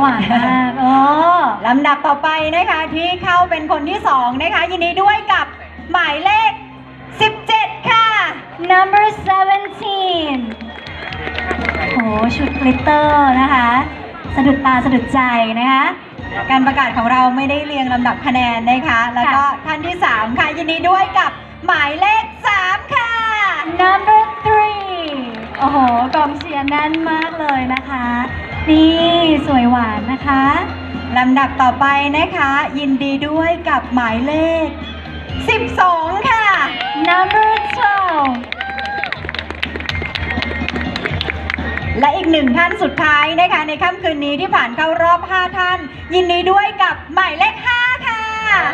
หวานมากโอ้ลำดับต่อไปนะคะที่เข้าเป็นคนที่สองนะคะยินดีด้วยกับหมายเลข 17 ค่ะ number 17โหชุดกลิตเตอร์นะคะ สะดุดตาสะดุดใจนะคะ การประกาศของเราไม่ได้เรียงลำดับคะแนนนะคะ แล้วก็ท่านที่ 3 ค่ะยินดีด้วยกับหมายเลข 3 ค่ะ number three โอ้โหกองเชียร์แน่นมากเลยนะคะ นี่สวยหวานนะคะลำดับต่อไปนะคะ ยินดีด้วยกับหมายเลข 12 ค่ะ number twelve และอีกหนึ่งท่านสุดท้ายนะคะ ในค่ำคืนนี้ที่ผ่านเข้ารอบ 5 ท่าน ยินดีด้วยกับหมายเลข 5 ค่ะ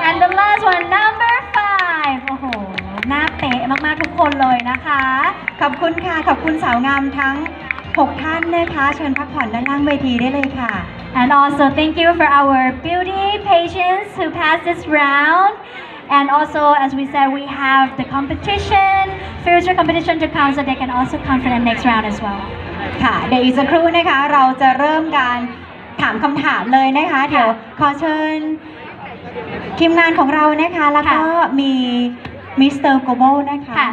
and the last one number five โอ้โหหน้าเป๊ะมากๆทุกคนเลยนะคะ ขอบคุณค่ะ ขอบคุณสาวงามทั้ง 6 ท่านนะคะ เชิญพักผ่อนด้านล่างเวทีได้เลยค่ะ And also thank you for our beauty patients who passed this round. And also, as we said, we have the competition, future competition to come, so they can also come for the next round as well. ค่ะ เดี๋ยวอีกสักครู่นะคะ เราจะเริ่มการถามคำถามเลยนะคะ เดี๋ยวขอเชิญทีมงานของเรานะคะ แล้วก็มีมิสเตอร์โกโบนะคะค่ะ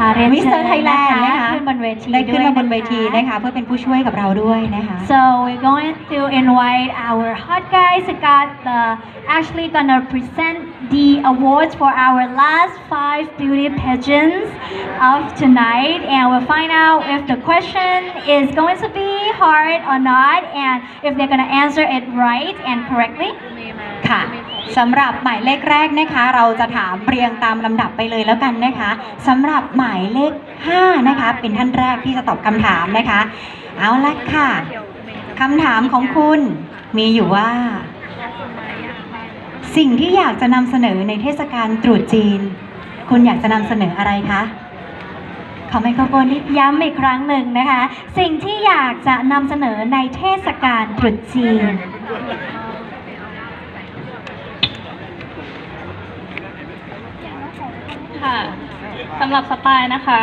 อ่าเรียน มิสเตอร์ไทยแลนด์นะคะ ขึ้นบนเวที ได้ขึ้นมาบนเวที ด้วย นะคะ เพื่อเป็นผู้ช่วยกับเราด้วยนะคะ So we're going to invite our hot guys who got the actually gonna present the awards for our last five beauty pageants of tonight and we'll find out if the question is going to be hard or not and if they're gonna answer it right and correctly. ค่ะ สำหรับหมายเลขแรกนะคะ เราจะถามเรียงตามลำดับไปเลยแล้วกันนะคะสำหรับหมายเลข 5 นะคะ เป็นท่านแรกที่จะตอบคำถามนะคะ เอาละค่ะคำถามของคุณมีอยู่ว่า สิ่งที่อยากจะนำเสนอในเทศกาลตรุษจีน คุณอยากจะนำเสนออะไรคะขอไมโครโฟนนิดย้ำอีกครั้งหนึ่งนะคะ สิ่งที่อยากจะนำเสนอในเทศกาลตรุษจีน ค่ะสำหรับสปายนะคะ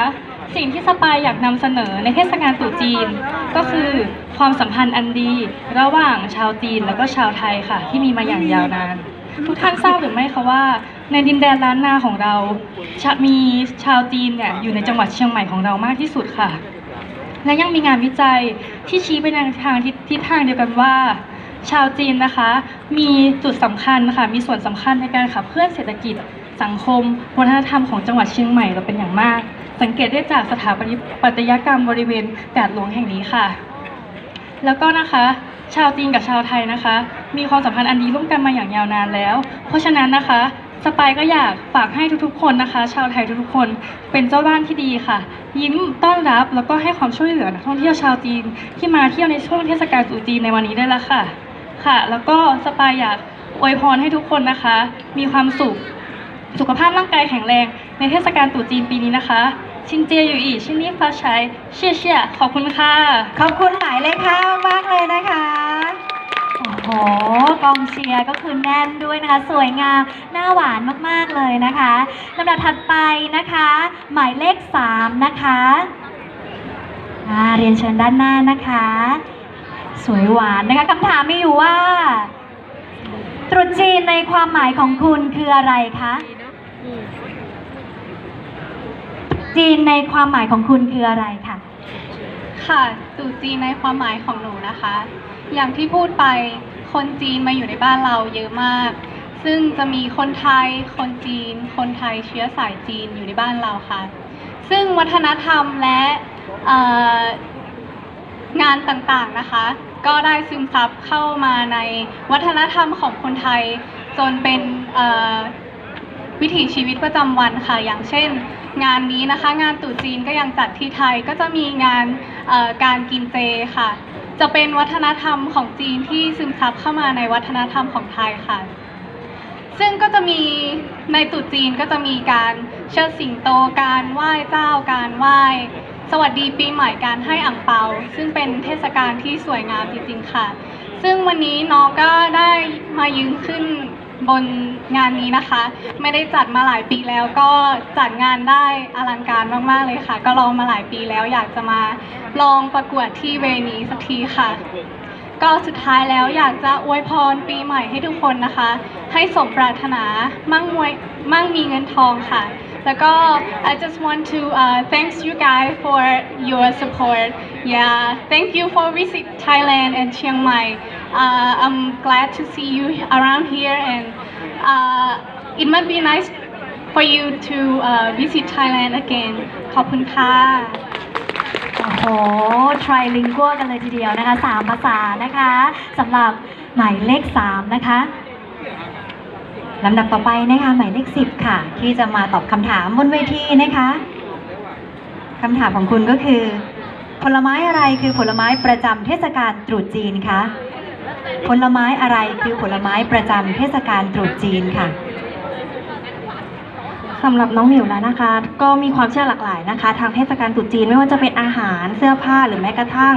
สิ่งที่สปายอยากนำเสนอในเทศกาลตรุษจีน ก็คือความสัมพันธ์อันดี ระหว่างชาวจีนแล้วก็ชาวไทยค่ะ ที่มีมาอย่างยาวนานทุกท่านทราบหรือไม่คะว่า ในดินแดนล้านนาของเราชะมีชาวจีนเนี่ยอยู่ในจังหวัดเชียงใหม่ของเรามากที่สุดค่ะ และยังมีงานวิจัยที่ชี้ไปในทางทิศททางเดียวกันว่า ชาวจีนนะคะ มีจุดสำคัญค่ะมีส่วนสำคัญในการขับเคลื่อนเศรษฐกิจ สังคม วัฒนธรรมของจังหวัดเชียงใหม่เราเป็นอย่างมาก สังเกตได้จากสถาปัตยกรรมบริเวณกาดหลวงแห่งนี้ค่ะ แล้วก็นะคะ ชาวจีนกับชาวไทยนะคะ มีความสัมพันธ์อันดีร่วมกันมาอย่างยาวนานแล้ว เพราะฉะนั้นนะคะสปายก็อยากฝากให้ทุกๆ คนนะคะ ชาวไทยทุกๆ คนเป็นเจ้าบ้านที่ดีค่ะ ยิ้มต้อนรับแล้วก็ให้ความช่วยเหลือนักท่องเที่ยวชาวจีนที่มาเที่ยวในช่วงเทศกาลตรุษจีนในวันนี้ได้ล้วค่ะ ค่ะ แล้วก็สปายอยากอวยพรให้ทุกคนนะคะ มีความสุข สุขภาพร่างกายแข็งแรง ในเทศกาลตรุษจีนปีนี้นะคะ ชินเจียอยู่อีชินนี่ฟ้าใช้เชี่ยเชี่ยขอบคุณค่ะ ขอบคุณหมายเลขห้ามากเลยนะคะโอ้โหกองเชียร์ก็คือแน่นด้วยนะคะ สวยงามหน้าหวานมากๆเลยนะคะลำดับถัดไปนะคะ หมายเลข 3 นะคะอ่าเรียนเชิญด้านหน้านะคะ สวยหวานนะคะคำถามมีอยู่ว่า ตรุษจีนในความหมายของคุณคืออะไรคะ จีนในความหมายของคุณคืออะไรคะค่ะตรุษจีนในความหมายของหนูนะคะ อย่างที่พูดไปคนจีนมาอยู่ในบ้านเราเยอะมาก ซึ่งจะมีคนไทย คนจีน คนไทยเชื้อสายจีนอยู่ในบ้านเราค่ะ ซึ่งวัฒนธรรมและงานต่างๆนะคะ ก็ได้ซึมซับเข้ามาในวัฒนธรรมของคนไทยจนเป็น วิถีชีวิตประจำวันค่ะ อย่างเช่น งานนี้นะคะ งานตรุษจีนก็ยังจัดที่ไทยก็จะมีงานการกินเจค่ะ จะเป็นวัฒนธรรมของจีนที่ซึมซับเข้ามาในวัฒนธรรมของไทยค่ะ ซึ่งก็จะมีในตรุษจีนก็จะมีการเชิดสิงโตการไหว้เจ้าการไหว้สวัสดีปีใหม่การให้อ่งเปา ซึ่งเป็นเทศกาลที่สวยงามจริงๆค่ะ ซึ่งวันนี้น้องก็ได้มายืนขึ้น บนงานนี้นะคะ ไม่ได้จัดมาหลายปีแล้วก็จัดงานได้อลังการมากๆเลยค่ะ ก็ลองมาหลายปีแล้วอยากจะมาลองประกวดที่เวนี้สักทีค่ะ ก็สุดท้ายแล้วอยากจะอวยพรปีใหม่ให้ทุกคนนะคะ ให้สมปรารถนามั่งมวยมั่งมีเงินทองค่ะ แล้วก็ I just want to uh, thanks you guys for your support yeah thank you for visit Thailand and Chiang Mai uh, I'm glad to see you around here and uh, it might be nice for you to uh, visit Thailand again ขอบคุณค่ะ โอ้โห trilingual กันเลยทีเดียวนะคะสามภาษานะคะสำหรับหมายเลข 3 นะคะลำดับต่อไปนะคะหมายเลขสิบค่ะ ที่จะมาตอบคำถามบนเวทีนะคะคำถามของคุณก็คือ ผลไม้อะไรคือผลไม้ประจำเทศกาลตรุษจีนคะ ผลไม้อะไรคือผลไม้ประจำเทศกาลตรุษจีนค่ะสำหรับน้องหมิวแล้วนะคะ ก็มีความเชื่อหลากหลายนะคะ ทางเทศกาลตรุษจีนไม่ว่าจะเป็นอาหารเสื้อผ้าหรือแม้กระทั่ง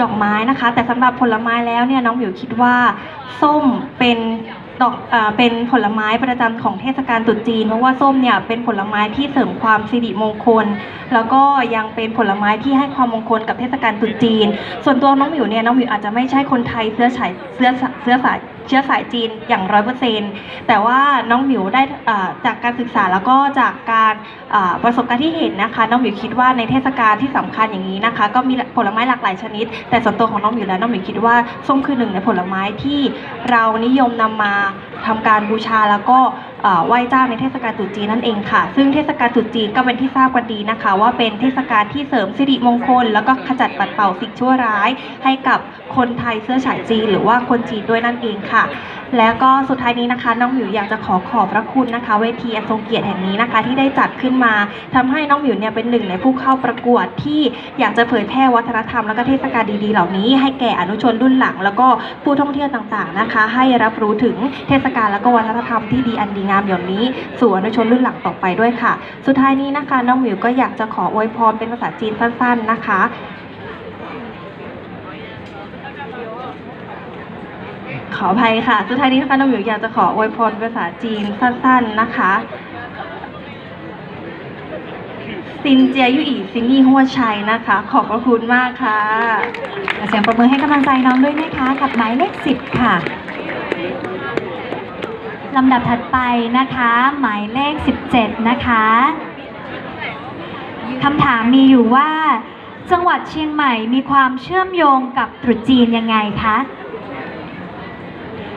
ดอกไม้นะคะ แต่สำหรับผลไม้แล้วเนี่ยน้องหมิวคิดว่า ส้มเป็น ดอกเอ่อเป็นผลไม้ประจำของเทศกาลตรุษจีนเพราะว่าส้มเนี่ยเป็นผลไม้ที่เสริมความสิริมงคล แล้วก็ยังเป็นผลไม้ที่ให้ความมงคลกับเทศกาลตรุษจีน ส่วนตัวน้องหมิวเนี่ยน้องหมิวอาจจะไม่ใช่คนไทยเสื้อสายเสื้อสายเสื้อสาย เชื้อสายจีนอย่างร้อยเปอร์เซ็นต์แต่ว่าน้องหมิวได้จากการศึกษาแล้วก็จากการประสบการณ์ที่เห็นนะคะ น้องหมิวคิดว่าในเทศกาลที่สำคัญอย่างนี้นะคะ ก็มีผลไม้หลากหลายชนิด แต่ส่วนตัวของน้องหมิวแล้วน้องหมิวคิดว่าส้มคือหนึ่งในผลไม้ที่เรานิยมนำมาทำการบูชาแล้วก็ ไหว้เจ้าในเทศกาลตรุษจีนนั่นเองค่ะ ซึ่งเทศกาลตรุษจีนก็เป็นที่ทราบกันดีนะคะ ว่าเป็นเทศกาลที่เสริมสิริมงคล แล้วก็ขจัดปัดเป่าสิ่งชั่วร้าย ให้กับคนไทยเสื้อฉายจีนหรือว่าคนจีนด้วยนั่นเองค่ะ แล้วก็สุดท้ายนี้นะคะ น้องหมิวอยากจะขอขอบพระคุณนะคะ เวทีอันทรงเกียรติแห่งนี้นะคะ ที่ได้จัดขึ้นมาทำให้น้องหมิวเนี่ยเป็นหนึ่งในผู้เข้าประกวดที่อยากจะเผยแพร่วัฒนธรรมแล้วก็เทศกาลดีๆ เหล่านี้ ให้แก่อนุชนรุ่นหลัง แล้วก็ผู้ท่องเที่ยวต่างๆนะคะ ให้รับรู้ถึงเทศกาลแล้วก็วัฒนธรรมที่ดีอันดีงามอย่างนี้ สู่อนุชนรุ่นหลังต่อไปด้วยค่ะ สุดท้ายนี้นะคะ น้องหมิวก็อยากจะขออวยพรเป็นภาษาจีนสั้น ๆนะคะ ออภัยค่ะ สุดท้ายนี้นะคะน้องหมิวอยากจะขออวยพรภาษาจีนสั้น ๆนะคะซินเจียยุอีซินนี่หัวชัยนะคะ ขอบพระคุณมากค่ะเสียงประมือให้กำลังใจน้องด้วยนะคะ กับหมายเลขสิบค่ะลำดับถัดไปนะคะ หมายเลข 17 นะคะคำถามมีอยู่ว่า จังหวัดเชียงใหม่มีความเชื่อมโยงกับตรุษจีนยังไงคะ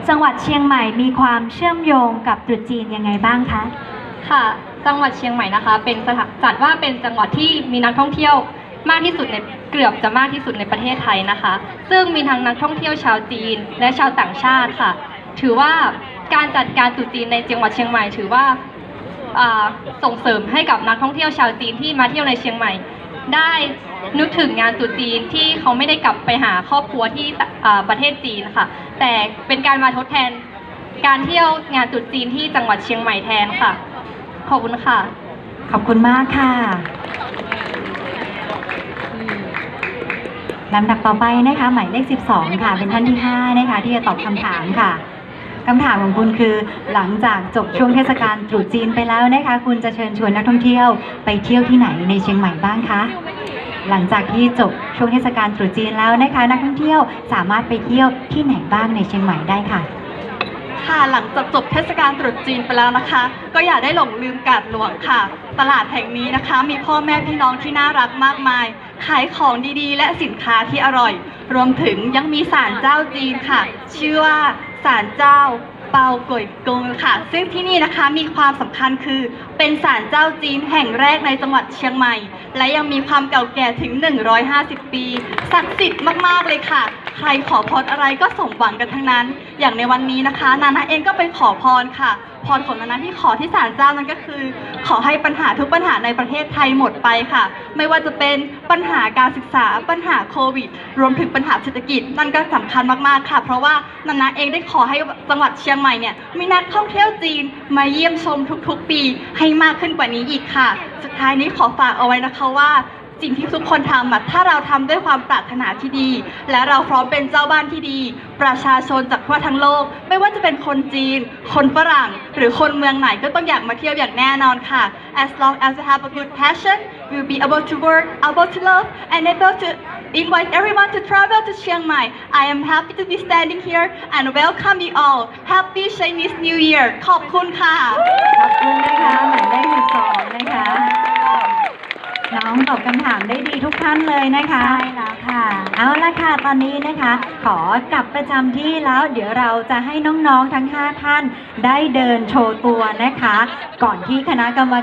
จังหวัดเชียงใหม่มีความเชื่อมโยงกับตรุษจีนยังไงบ้างคะ ค่ะ จังหวัดเชียงใหม่นะคะ เป็นสถานจัดว่าเป็นจังหวัดที่มีนักท่องเที่ยวมากที่สุดในเกือบจะมากที่สุดในประเทศไทยนะคะ ซึ่งมีทั้งนักท่องเที่ยวชาวจีน และชาวต่างชาติค่ะ ถือว่าการจัดการตรุษจีนในจังหวัดเชียงใหม่ ถือว่าอ่าส่งเสริมให้กับนักท่องเที่ยวชาวจีนที่มาเที่ยวในเชียงใหม่ ได้ นึกถึงงานตรุษจีนที่เขาไม่ได้กลับไปหาครอบครัวที่ประเทศจีนค่ะ แต่เป็นการมาทดแทนการเที่ยวงานตรุษจีนที่จังหวัดเชียงใหม่แทนค่ะ ขอบคุณค่ะ ขอบคุณมากค่ะลำดับต่อไปนะคะหมายเลข 12 ค่ะ เป็นท่านที่ 5 นะคะ ที่จะตอบคำถามค่ะคำถามของคุณคือหลังจากจบช่วงเทศกาลตรุษจีนไปแล้วนะคะ คุณจะเชิญชวนนักท่องเที่ยวไปเที่ยวที่ไหนในเชียงใหม่บ้างคะ หลังจากที่จบช่วงเทศกาลตรุษจีนแล้วนะคะ นักท่องเที่ยวสามารถไปเที่ยวที่ไหนบ้างในเชียงใหม่ได้ค่ะ ค่ะหลังจากจบเทศกาลตรุษจีนไปแล้วนะคะ ก็อย่าได้หลงลืมกาดหลวงค่ะ ตลาดแห่งนี้นะคะ มีพ่อแม่พี่น้องที่น่ารักมากมาย ขายของดีๆ และสินค้าที่อร่อย รวมถึงยังมีศาลเจ้าจีนค่ะ ชื่อว่าศาลเจ้า เปาก๋วยกงค่ะ ซึ่งที่นี่นะคะมีความสำคัญคือเป็นศาลเจ้าจีนแห่งแรกในจังหวัดเชียงใหม่ และยังมีความเก่าแก่ถึง 150 ปี ศักดิ์สิทธิ์มากๆเลยค่ะ ใครขอพรอะไรก็สมหวังกันทั้งนั้น อย่างในวันนี้นะคะ นานาเองก็ไปขอพรค่ะ พรของนานาที่ขอที่ศาลเจ้านั้นก็คือ ขอให้ปัญหาทุกปัญหาในประเทศไทยหมดไปค่ะ ไม่ว่าจะเป็นปัญหาการศึกษาปัญหาโควิด รวมถึงปัญหาเศรษฐกิจ นั่นก็สำคัญมากๆค่ะ เพราะว่านานาเองได้ขอให้จังหวัดเชียงใหม่เนี่ยมีนักท่องเที่ยวจีนมาเยี่ยมชมทุกๆ ปีให้มากขึ้นกว่านี้อีกค่ะ สุดท้ายนี้ขอฝากเอาไว้นะคะว่า สิ่งที่ทุกคนทำอะถ้าเราทำด้วยความปรารถนาที่ดี และเราพร้อมเป็นเจ้าบ้านที่ดี ประชาชนจากทั่วทั้งโลก ไม่ว่าจะเป็นคนจีน คนฝรั่ง หรือคนเมืองไหนก็ต้องอยากมาเที่ยวอย่างแน่นอนค่ะ as long as you have a good passion you'll be able to work able to love and able to invite everyone to travel to Chiang Mai. I am happy to be standing here and welcome you all. Happy Chinese New Year. ขอบคุณค่ะ ขอบคุณนะคะหมายเลข12นะคะ น้องตอบคำถามได้ดีทุกท่านเลยนะคะ ใช่แล้วค่ะ เอาละค่ะ ตอนนี้นะคะ ขอกลับประจำที่แล้ว เดี๋ยวเราจะให้น้องๆทั้ง 5 ท่านได้เดินโชว์ตัวนะคะ ก่อนที่คณะกรรม